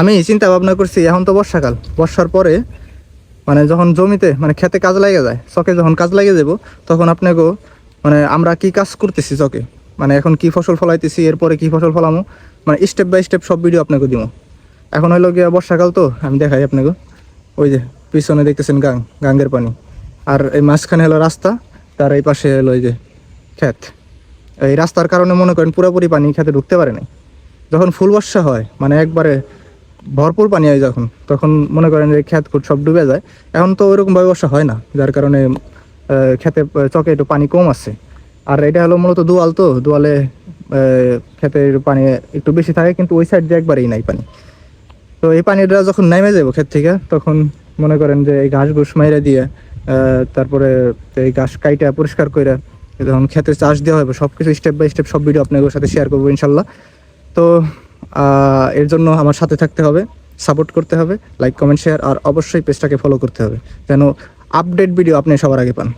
আমি চিন্তা ভাবনা করছি, এখন তো বর্ষাকাল। বর্ষার পরে মানে যখন জমিতে মানে খেতে কাজ লাগে যায়, চকে যখন কাজ লাগে যাব, তখন আপনাকে মানে আমরা কি কাজ করতেছি চকে? মানে এখন কি ফসল ফলাইতেছি, এরপরে কি ফসল ফলামো? মানে স্টেপ বাই স্টেপ সব ভিডিও আপনাকে দিব এখন হইল গিয়া বর্ষাকাল তো, আমি দেখাই আপনাকে। ওই যে, পিছনে দেখতেছেন গাং, গাঙ্গের পানি। আর এই মাঝখানে হলো রাস্তা, তার এই পাশে হলো এই যে ক্ষেত। এই রাস্তার কারণে মনে করেন পুরোপুরি পানি খেতে ঢুকতে পারে না যখন ফুল বর্ষা হয় মানে একবারে ভরপুর পানি হয় যখন, তখন মনে করেন যে ক্ষেত খুট সব ডুবে যায়। এখন তো ওইরকম ভাবে বর্ষা হয় না, যার কারণে খেতে চকে একটু পানি কম আছে। আর এটা হলো মূলত দোয়াল তো, দোয়ালে ক্ষেতের পানি একটু বেশি থাকে, কিন্তু ওই সাইড দিয়ে একবারেই নাই পানি। তো এই পানিটা যখন নেমে যাব ক্ষেত থেকে, তখন মনে করেন যে এই ঘাস ঘুষ মাইরা দিয়ে তারপরে এই ঘাস কাইটা পরিষ্কার করে যখন ক্ষেতে চাষ দেওয়া হবে সব কিছু স্টেপ বাই স্টেপ সব ভিডিও আপনাদের সাথে শেয়ার করব ইনশাল্লাহ। তো এর জন্য আমার সাথে থাকতে হবে সাপোর্ট করতে হবে লাইক কমেন্ট শেয়ার আর অবশ্যই পেজটাকে ফলো করতে হবে। যেন আপডেট ভিডিও আপনি সবার আগে পান।